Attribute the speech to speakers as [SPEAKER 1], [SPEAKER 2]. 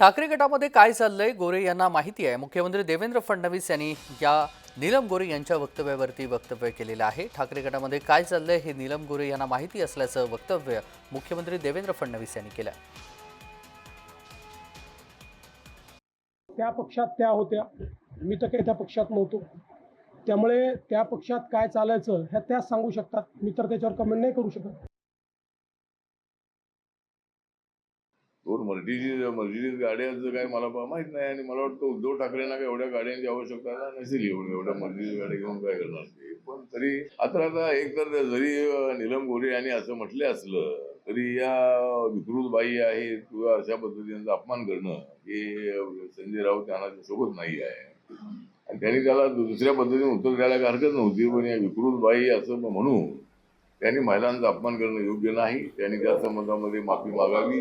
[SPEAKER 1] ठाकरे गटामध्ये काय चाललंय गोरे यांना माहिती आहे. मुख्यमंत्री देवेंद्र फडणवीस यांनी या नीलम गोरे यांच्या वक्तव्यावरती वक्तव्य केलेलं आहे. ठाकरे गटामध्ये काय चाललंय हे नीलम गोरे यांना माहिती असल्याचं वक्तव्य मुख्यमंत्री देवेंद्र फडणवीस यांनी केलं
[SPEAKER 2] त्या पक्षात त्या होत्या. मी तर काही त्या पक्षात नव्हतो. त्यामुळे त्या पक्षात काय चालायचं ह्या त्याच सांगू शकतात. मी तर त्याच्यावर कमेंट नाही करू शकत.
[SPEAKER 3] दोन मर्जीची मर्जीची गाड्यांचं काय मला माहीत नाही आणि मला वाटतं उद्धव ठाकरेंना काय एवढ्या गाड्यांची आवश्यकता नसेल एवढ्या एवढ्या मर्जीची गाड्या घेऊन काय करणार? ते पण तरी आता आता एक तर जरी निलम नीलम गोरे यांनी असं म्हटले असलं तरी या विकृत बाई आहेत किंवा अशा पद्धतीचा अपमान करणं हे संजय राऊत यांना सोबत नाही आहे. आणि त्यांनी त्याला दुसऱ्या पद्धतीने उत्तर द्यायला हरकत नव्हती पण या विकृत बाई असं म्हणून त्यांनी महिलांचा अपमान करणं योग्य नाही. त्यांनी त्या संबंधामध्ये माफी मागावी.